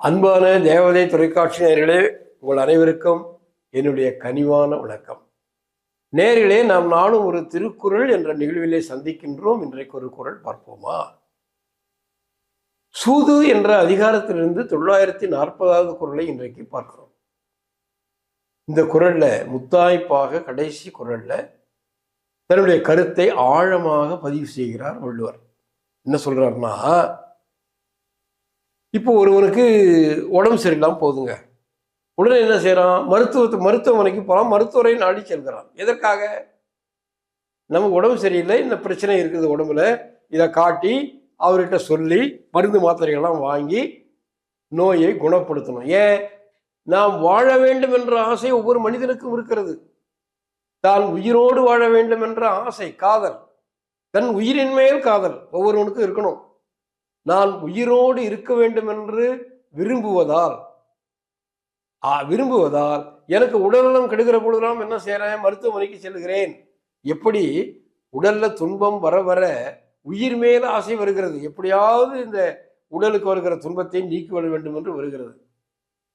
அன்பான தேவதை தொலைக்காட்சி நேர்களே உங்கள் அனைவருக்கும் என்னுடைய கனிவான வணக்கம். நேரிலே நாம் நானும் ஒரு திருக்குறள் என்ற நிகழ்விலே சந்திக்கின்றோம். இன்றைக்கு ஒரு குரல் பார்ப்போமா? சூது என்ற அதிகாரத்திலிருந்து தொள்ளாயிரத்தி நாற்பதாவது குரலை இன்றைக்கு பார்க்கிறோம். இந்த குரல்ல முத்தாய்ப்பாக கடைசி குரல்ல தன்னுடைய கருத்தை ஆழமாக பதிவு செய்கிறார் வள்ளுவர். என்ன சொல்றாருன்னா இப்போ ஒருவனுக்கு உடம்பு சரியில்லாமல் போகுதுங்க. உடனே என்ன செய்கிறான் மருத்துவத்தை மருத்துவமனைக்கு போகிறான் மருத்துவரை நாடி செல்கிறான். எதற்காக? நம்ம உடம்பு சரியில்லை இந்த பிரச்சனை இருக்குது உடம்புல. இதை காட்டி அவர்கிட்ட சொல்லி மருந்து மாத்திரைகள்லாம் வாங்கி நோயை குணப்படுத்தணும். ஏன்? நாம் வாழ வேண்டும் என்ற ஆசை ஒவ்வொரு மனிதனுக்கும் இருக்கிறது. தான் உயிரோடு வாழ வேண்டும் என்ற ஆசை காதல். தன் உயிரின் மேல் காதல் ஒவ்வொருவனுக்கும் இருக்கணும். நான் உயிரோடு இருக்க வேண்டும் என்று விரும்புவதால் விரும்புவதால் எனக்கு உடல்நலம் கெடுகிற பொழுதெல்லாம் என்ன செய்கிறேன் மருத்துவமனைக்கு செல்கிறேன். எப்படி? உடல்ல துன்பம் வர வர உயிர் மேல ஆசை வருகிறது. எப்படியாவது இந்த உடலுக்கு வருகிற துன்பத்தை நீக்கிவிட வேண்டும் என்று வருகிறது.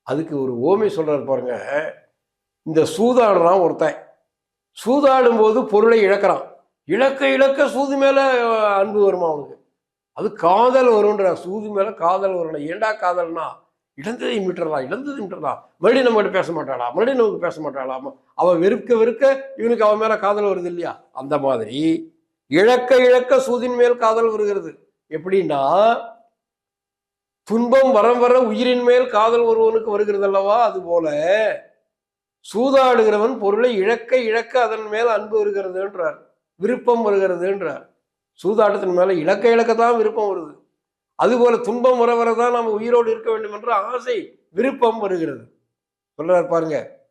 அதுக்கு ஒரு ஓமை சொல்றாரு பாருங்க. இந்த சூதாடுறான் ஒருத்தன். சூதாடும் போது பொருளை இழக்கிறான். இழக்க இழக்க சூது மேல அன்பு வருமா அவனுக்கு? அது காதல் வரும்ன்ற சூது மேலே காதல் வரும் ஏண்டா காதல்னா? இழந்ததை மீட்டுறலாம் இழந்ததை மீட்டுறலாம் மறுபடியும் நம்மகிட்ட பேச மாட்டாளா? மறுபடியும் நமக்கு பேச மாட்டாளா? அவன் வெறுக்க வெறுக்க இவனுக்கு அவன் மேலே காதல் வருது இல்லையா? அந்த மாதிரி இழக்க இழக்க சூதின் மேல் காதல் வருகிறது. எப்படின்னா துன்பம் வரம் வர உயிரின் மேல் காதல் ஒருவனுக்கு வருகிறது அல்லவா? அது போல சூதாடுகிறவன் பொருளை இழக்க இழக்க அதன் மேல் அன்பு வருகிறதுன்றார். விருப்பம் வருகிறதுன்றார். சூதாட்டத்தின் மேல இழக்க தான் விருப்பம் வருது. அதுபோல துன்பம் வர வரதான் நாம் உயிரோடு இருக்க வேண்டும் என்ற ஆசை விருப்பம் வருகிறது. சொல்றார் பாருங்க.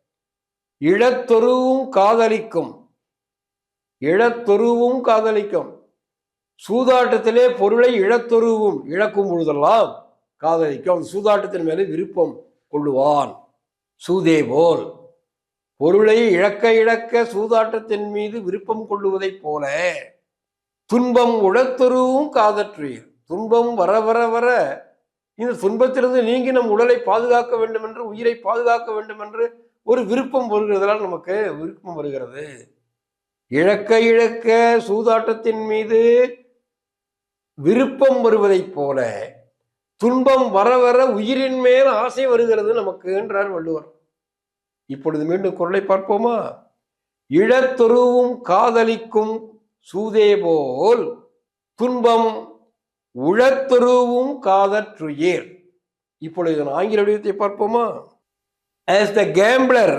இழத்தொருவும் காதலிக்கும். இழத்தொருவும் காதலிக்கும். சூதாட்டத்திலே பொருளை இழத்தொருவும் இழக்கும் பொழுதெல்லாம் காதலிக்கும். சூதாட்டத்தின் மேலே விருப்பம் கொள்ளுவான். சூதே போல். பொருளை இழக்க இழக்க சூதாட்டத்தின் மீது விருப்பம் கொள்ளுவதைப் போல துன்பம் உழத்தருவும் காதற்றுயிர் துன்பம் வர வர வர. இந்த துன்பத்திலிருந்து நீங்கி நம் உடலை பாதுகாக்க வேண்டும் என்று உயிரை பாதுகாக்க வேண்டும் என்று ஒரு விருப்பம் வருகிறதால் நமக்கு விருப்பம் வருகிறது. இழக்க இழக்க சூதாட்டத்தின் மீது விருப்பம் வருவதைப் போல துன்பம் வர வர உயிரின் மேல் ஆசை வருகிறது நமக்கு என்றார் வள்ளுவர். இப்பொழுது மீண்டும் குரலை பார்ப்போமா? இழத்தொருவும் காதலிக்கும் சூதேபோல் துன்பம் உழத்தருவும் காதற்றுயர் இப்பொழுது இதன் ஆங்கில வடிவத்தை பார்ப்போமா as the gambler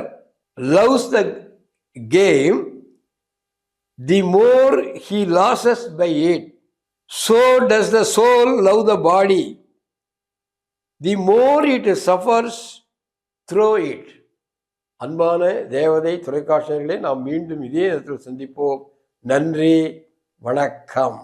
loves the game the more he loses by it so does the soul love the body the more it suffers through it அன்பான தேவதை துறைக்காட்சியர்களே நாம் மீண்டும் இதே நேரத்தில் சந்திப்போம் நன்றி வணக்கம்.